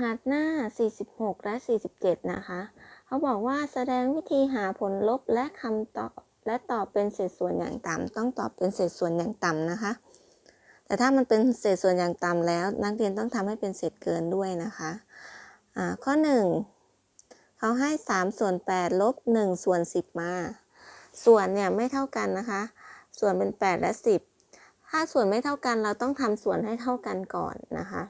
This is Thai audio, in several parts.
หัดหน้า 46 และ 47 นะคะ เขาบอกว่าแสดงวิธีหาผลลบและคำตอบและตอบเป็นเศษส่วนอย่างต่ำต้องตอบเป็นเศษส่วนอย่างต่ำนะคะ แต่ถ้ามันเป็นเศษส่วนอย่างต่ำแล้ว นักเรียนต้องทำให้เป็นเศษเกินด้วยนะคะอ่าข้อ 1 เขาให้ 3 ส่วน 8 ลบ 1 ส่วน 10 มา ส่วนเนี่ยไม่เท่ากันนะคะ ส่วนเป็น 8 และ 10 ถ้าส่วนไม่เท่ากันเราต้องทำส่วนให้เท่ากันก่อนนะคะ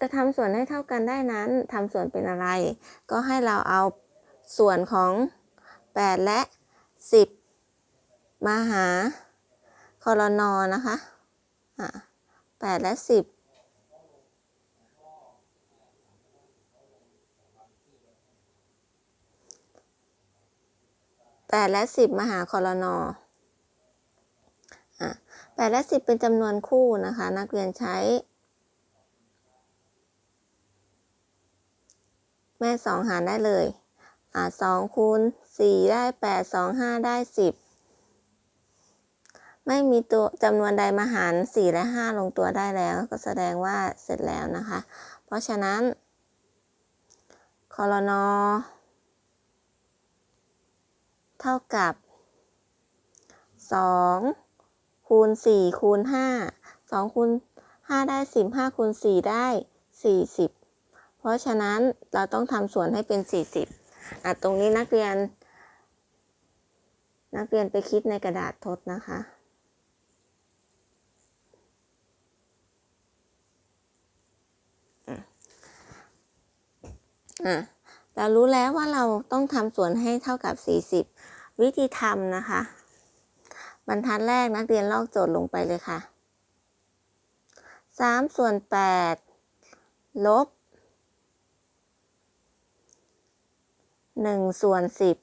จะทำส่วนให้เท่ากันได้นั้นทำส่วนเป็นอะไร ก็ให้เราเอาส่วนของ 8 และ 10 มาหาคอรนอนะคะะ8และ 10 8 และ 10 มาหาคอรนออะ8และ 10 เป็นจำนวนคู่นะคะ นักเรียนใช้ แม่สองหารได้เลยอ่าสองคูณสี่ได้แปดสองห้าได้สิบไม่มีตัวจำนวนใดมาหารสี่และห้าลงตัวได้แล้ว ก็แสดงว่าเสร็จแล้วนะคะ เพราะฉะนั้นคอรนอเท่ากับสองคูณสี่คูณห้าสองคูณห้าได้สิบห้าคูณสี่ได้สี่สิบ เพราะฉะนั้นเราต้องทำส่วนให้เป็น 40อะตรงนี้นักเรียน นักเรียนไปคิดในกระดาษทดนะคะอะเรารู้แล้วว่าเราต้องทำส่วนให้เท่ากับ 40 วิธีทำนะคะ บรรทัดแรกนักเรียนลอกโจทย์ลงไปเลยค่ะ 3 ส่วน 8 ลบ หนึ่งส่วนสิบ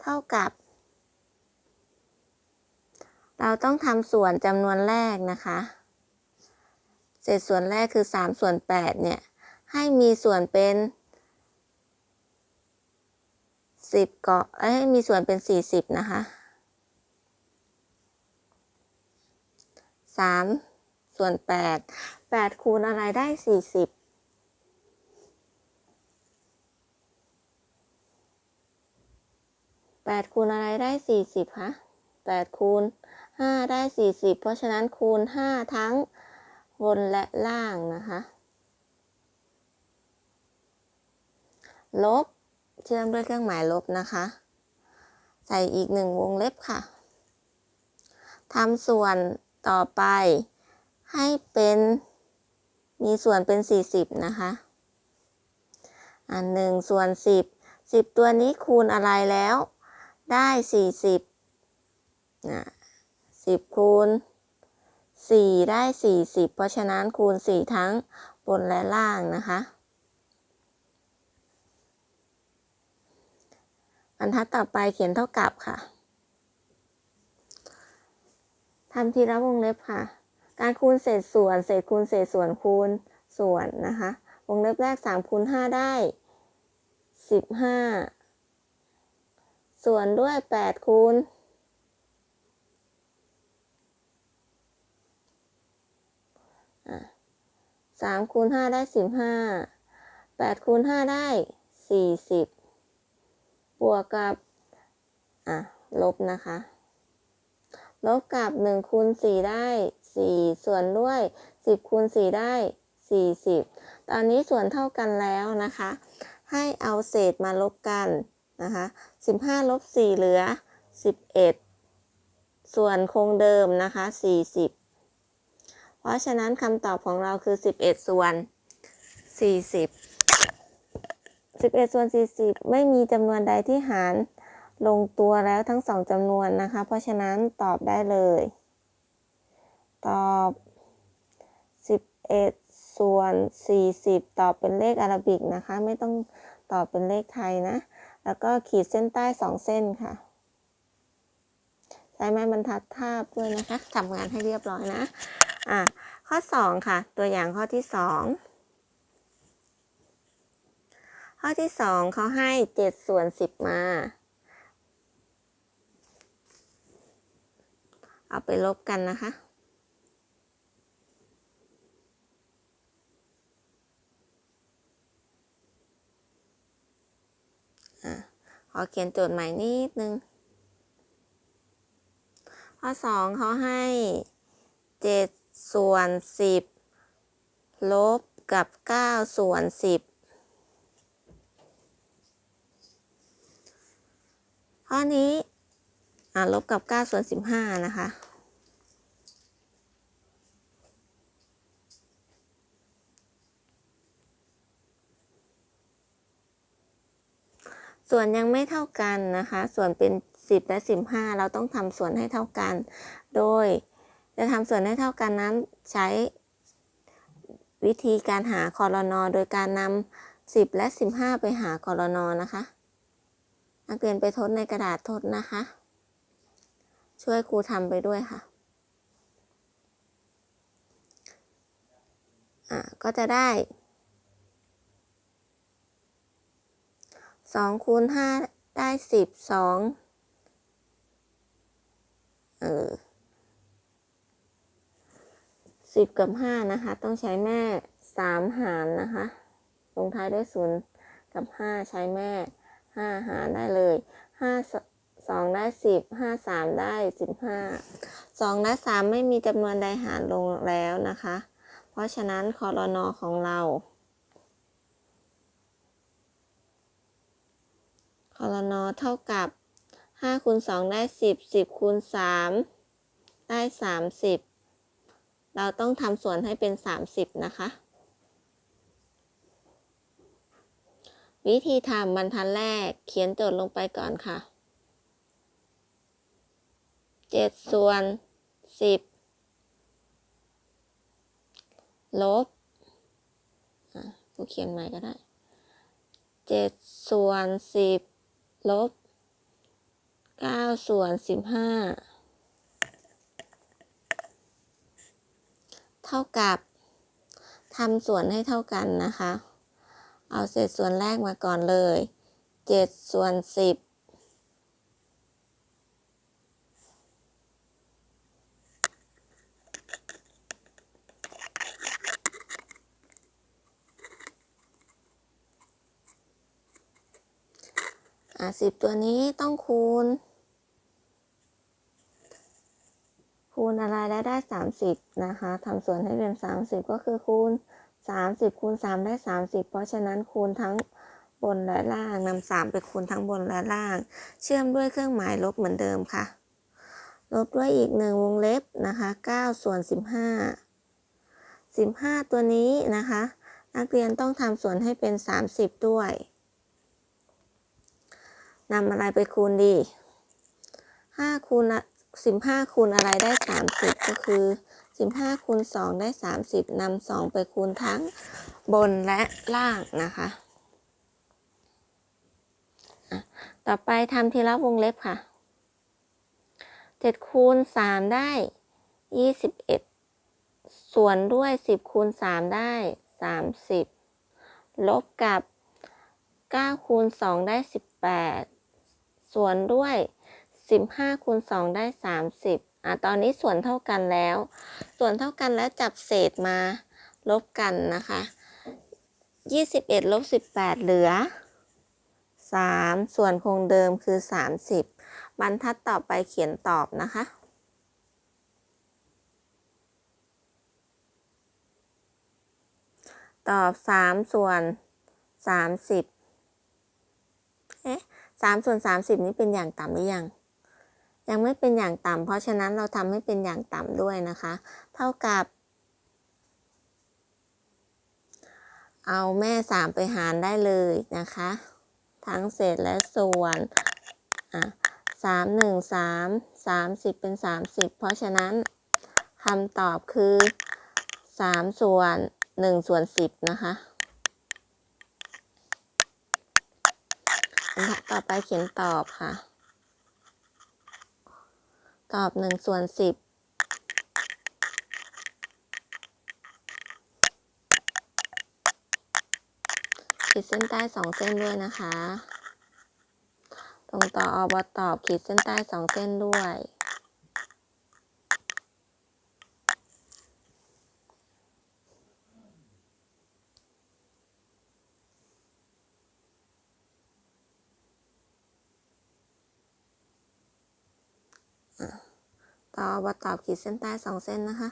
เท่ากับ เราต้องทำส่วนจำนวนแรกนะคะ เศษส่วนแรกคือสามส่วนแปดเนี่ย ให้มีส่วนเป็นสิบเกาะให้มีส่วนเป็นสี่สิบนะคะสามส่วนแปดแปดคูณอะไรได้สี่สิบ แปดคูณอะไรได้สี่สิบคะแปดคูณห้าได้สี่สิบเพราะฉะนั้นคูณห้าทั้งบนและล่างนะคะลบเชื่อมด้วยเครื่องหมายลบนะคะ ใส่อีกหนึ่งวงเล็บค่ะทำส่วนต่อไปให้เป็นมีส่วนเป็น 40 นะคะ อันหนึ่งส่วน 10 10 ตัวนี้คูณอะไรแล้ว ได้สี่สิบนะสิบคูณสี่ได้สี่สิบเพราะฉะนั้นคูณสี่ทั้งบนและล่างนะคะ บรรทัดต่อไปเขียนเท่ากับค่ะทำทีละวงเล็บค่ะ การคูณเศษส่วนเศษคูณเศษส่วนคูณส่วนนะคะ วงเล็บแรก3คูณ5ได้ 15 ส่วนด้วยแปดคูณสามคูณห้าได้สิบห้าแปดคูณห้าได้สี่สิบบวกกับอะลบนะคะ ลบกับหนึ่งคูณสี่ได้สี่ส่วนด้วยสิบคูณสี่ได้สี่สิบตอนนี้ส่วนเท่ากันแล้วนะคะ ให้เอาเศษมาลบกัน นะคะ15ลบ4เหลือ11ส่วนคงเดิมนะคะ40เพราะฉะนั้นคำตอบของเราคือ11ส่วน40 11ส่วน40ไม่มีจำนวนใดที่หารลงตัวแล้วทั้งสองจำนวนนะคะ เพราะฉะนั้นตอบได้เลย ตอบ11ส่วน40ตอบเป็นเลขอาราบิกนะคะ ไม่ต้อง ตอบเป็นเลขไทยนะ แล้วก็ขีดเส้นใต้สองเส้นค่ะ ใช้ไม้บรรทัดทาบด้วยนะคะทำงานให้เรียบร้อยนะ อะ ข้อสองค่ะ ตัวอย่างข้อที่สองข้อที่สองเขาให้เจ็ดส่วนสิบมาเอาไปลบกันนะคะ อะขอเขียนโจทย์ใหม่นิดนึง ข้อสองเขาให้เจ็ดส่วนสิบลบกับเก้าส่วนสิบข้อนี้ลบกับเก้าส่วนสิบห้านะคะ ส่วนยังไม่เท่ากันนะคะ ส่วนเป็น 10 และ 15 เราต้องทำส่วนให้เท่ากัน โดยจะทำส่วนให้เท่ากันนั้นใช้วิธีการหาคอรนอโดยการนำ10 และ 15 ไปหาคอรนอนะคะ นักเรียนไปทดในกระดาษทดนะคะ ช่วยครูทำไปด้วยค่ะอะก็จะได้ สองคูณห้าได้สิบสองเออสิบกับห้านะคะ ต้องใช้แม่สามหารนะคะ ลงท้ายด้วยศูนย์กับห้าใช้แม่ห้าหารได้เลยห้าสองได้สิบห้าสามได้สิบห้าสองและสามไม่มีจำนวนใดหารลงแล้วนะคะ เพราะฉะนั้นคอรนอของเรา คอรนอเท่ากับ5คูณ2ได้ 10 10คูณ3ได้ 30 เราต้องทำส่วนให้เป็น 30 นะคะ วิธีทำบรรทัดแรกเขียนโจทย์ลงไปก่อนค่ะ 7 ส่วน 10 ลบอะกูเขียนใหม่ก็ได้ 7 ส่วน 10 ลบ9ส่วน15เท่ากับทำส่วนให้เท่ากันนะคะ เอาเศษส่วนแรกมาก่อนเลย7ส่วน10อ่ะสิบตัวนี้ต้องคูณ คูณอะไรแล้วได้สามสิบนะคะทำส่วนให้เป็นสามสิบก็คือคูณสามสิบคูณสามได้สามสิบเพราะฉะนั้นคูณทั้งบนและล่างนำสามไปคูณทั้งบนและล่าง เชื่อมด้วยเครื่องหมายลบเหมือนเดิมค่ะ ลบด้วยอีกหนึ่งวงเล็บนะคะเก้าส่วนสิบห้าสิบห้าตัวนี้นะคะ นักเรียนต้องทำส่วนให้เป็นสามสิบด้วย นำอะไรไปคูณดีห้าคูณสิบห้าคูณอะไรได้สามสิบก็คือสิบห้าคูณสองได้สามสิบนำสองไปคูณทั้งบนและล่างนะคะ ต่อไปทำทีละวงเล็บค่ะเจ็ดคูณสามได้ยี่สิบเอ็ดส่วนด้วยสิบคูณสามได้สามสิบลบกับเก้าคูณสองได้สิบแปด ส่วนด้วย 15คูณ2ได้ 30อะตอนนี้ส่วนเท่ากันแล้ว ส่วนเท่ากันแล้วจับเศษมาลบกันนะคะ 21ลบ18 เหลือ 3 ส่วนคงเดิมคือ 30 บรรทัดต่อไปเขียนตอบนะคะตอบ 3 ส่วน 30 เอ๊ะ สามส่วนสามสิบนี้เป็นอย่างต่ำหรือยัง ยังไม่เป็นอย่างต่ำเพราะฉะนั้นเราทำให้เป็นอย่างต่ำด้วยนะคะ เท่ากับ เอาแม่สามไปหารได้เลยนะคะ ทั้งเศษและส่วนอะสามหนึ่งสามสามสิบเป็นสามสิบเพราะฉะนั้นคำตอบคือสามส่วนหนึ่งส่วนสิบนะคะ ต่อไปเขียนตอบค่ะ ตอบหนึ่งส่วนสิบขีดเส้นใต้สองเส้นด้วยนะคะ ตรงต่ออบตอบขีดเส้นใต้สองเส้นด้วย ต่ออบตอบขีดเส้นใต้สองเส้นนะคะ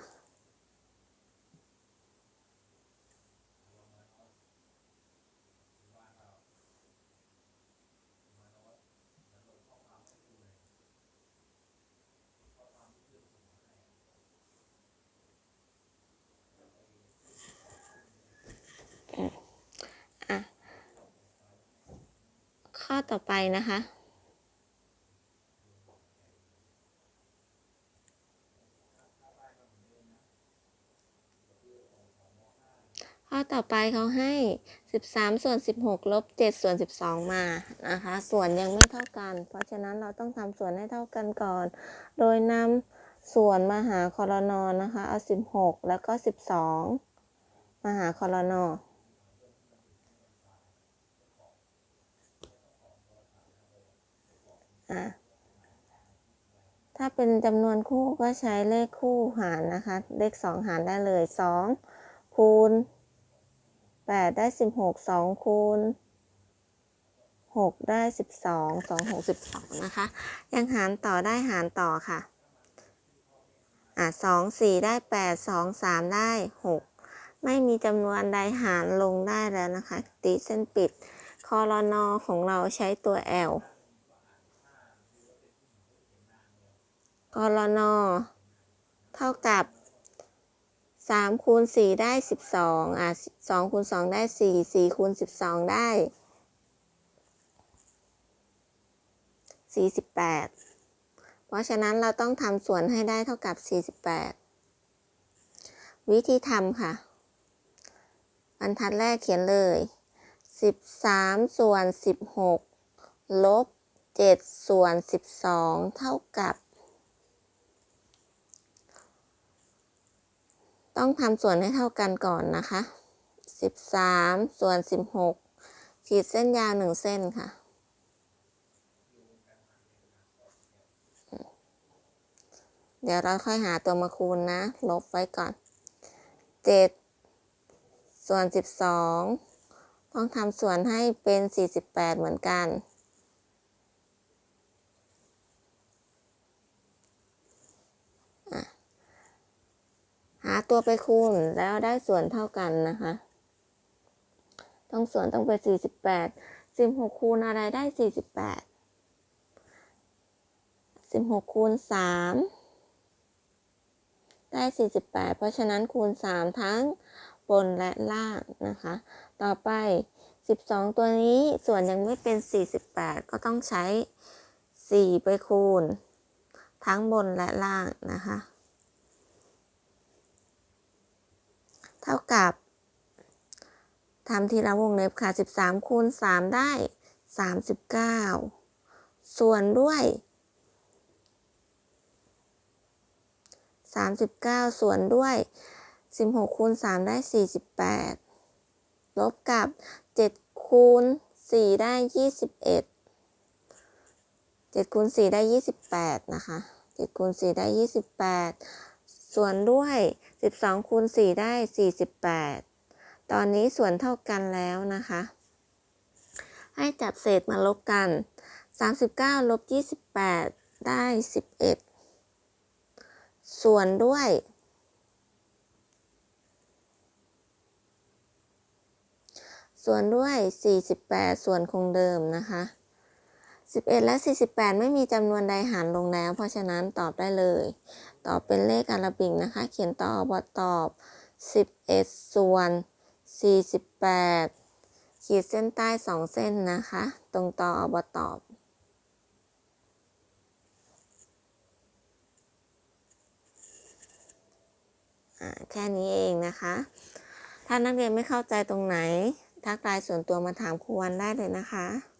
อะข้อต่อไปนะคะ ต่อไปเขาให้ 13 ส่วน 16 ลบ 7 ส่วน 12 มานะคะ ส่วนยังไม่เท่ากัน เพราะฉะนั้นเราต้องทำส่วนให้เท่ากันก่อน โดยนำส่วนมาหาคอรนอนะคะ เอา 16 แล้วก็ 12 มาหาคอรนออะถ้าเป็นจำนวนคู่ก็ใช้เลขคู่หารนะคะ เลข 2 หารได้เลย 2 คูณ 8 ได้ 16 2 คูณ 6 ได้ 12 2 6 12 นะคะ ยังหารต่อได้หารต่อค่ะ อะ2 4 ได้ 8 2 3 ได้ 6 ไม่มีจำนวนใดหารลงได้แล้วนะคะ ตีเส้นปิด คอรนอของเราใช้ตัว L กรนเท่ากับ สามคูณสี่ได้สิบสองอะสองคูณสองได้สี่สี่คูณสิบสองได้สี่สิบแปดเพราะฉะนั้นเราต้องทำส่วนให้ได้เท่ากับสี่สิบแปดวิธีทำค่ะบรรทัดแรกเขียนเลยสิบสามส่วนสิบหกลบเจ็ดส่วนสิบสองเท่ากับ ต้องทำส่วนให้เท่ากันก่อนนะคะ 13 ส่วน 16 ขีดเส้นยาวหนึ่งเส้นค่ะ เดี๋ยวเราค่อยหาตัวมาคูณนะ ลบไว้ก่อน 7 ส่วน 12 ต้องทำส่วนให้เป็น 48 เหมือนกัน หาตัวไปคูณแล้วได้ส่วนเท่ากันนะคะ ต้องส่วนต้องเป็นสี่สิบแปดสิบหกคูณอะไรได้สี่สิบแปดสิบหกคูณสามได้สี่สิบแปดเพราะฉะนั้นคูณสามทั้งบนและล่างนะคะ ต่อไปสิบสองตัวนี้ส่วนยังไม่เป็นสี่สิบแปดก็ต้องใช้สี่ไปคูณ ทั้งบนและล่างนะคะ เท่ากับทำทีละวงเล็บค่ะ 13 คูณ 3 ได้ 39 ส่วนด้วย 39 ส่วนด้วย 16 คูณ 3 ได้ 48 ลบกับ 7 คูณ 4 ได้ 21 7คูณ4ได้ 28 นะคะ7คูณ4ได้ 28 ส่วนด้วย 12คูณ4ได้ 48 ตอนนี้ส่วนเท่ากันแล้วนะคะ ให้จับเศษมาลบกัน 39ลบ28 ได้ 11 ส่วนด้วย ส่วนด้วย 48 ส่วนคงเดิมนะคะ 11 และ 48 ไม่มีจำนวนใดหารลงแล้ว เพราะฉะนั้นตอบได้เลย ตอบเป็นเลขอาราบิกนะคะ เขียนต่อบทตอบ 11 ส่วน 48 ขีดเส้นใต้ 2 เส้นนะคะ ตรงต่ออบตอบ แค่นี้เองนะคะ ถ้านักเรียนไม่เข้าใจตรงไหน ทักไลน์ส่วนตัวมาถามครูวันได้เลยนะคะ